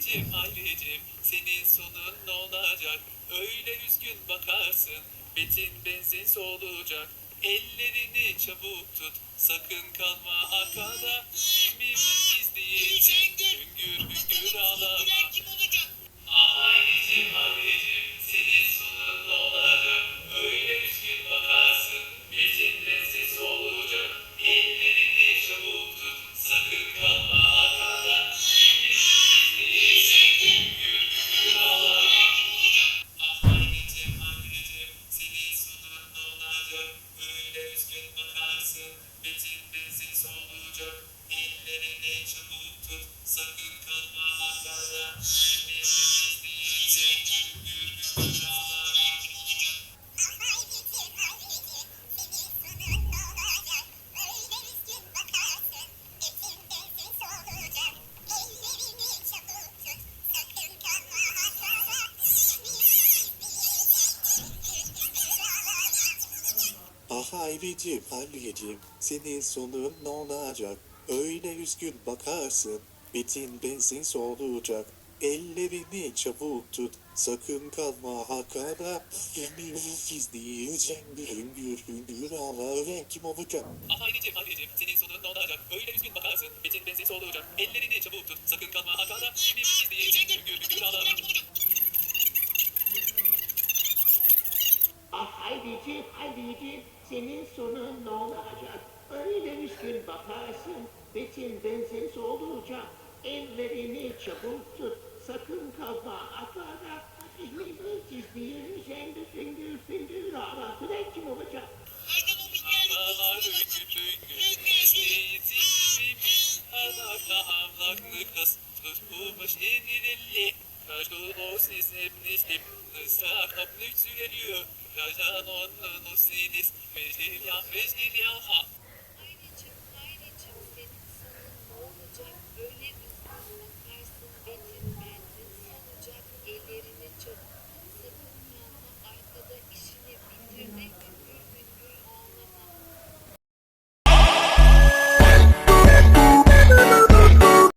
Hayricim hayricim senin sonun ne olacak? Öyle üzgün bakarsın betin benzin solacak. Ellerini çabuk tut sakın kalma arkada. Kimi izleyecek sakın kalma arkada. Hayricim, Hayricim, senin sonun ne olacak? Öyle üzgün bakarsın, bitin benzin solacak. Ellerini çabuk tut, sakın kalma hakada. Yemin izleyeceğim, hüngür hüngür ağlar, kim olacak? Ah anneciğim anneciğim senin sonun ne olacak? Öyle üzgün bakarsın betin benzin solacak. Ellerini çabuk tut sakın kalma arkada. Kimi izleyecek Haydiciğim, Haydiciğim, senin sonun ne olacak? Öyle üzgün bakarsın, betin benzin solacak. Ellerini çabuk tut, sakın kalma akara. Elini izleyeceğim, fingür fingür ağlar. Tülek kim olacak? Hüngür hüngür izleyicim. Alaka avlaklı kız tutulmuş elleri. Kaşkul o sesim neslim. Islak haplık süreliyor. Pra já não Özan onlu nusidis, mecdil ya mecdil ya ha.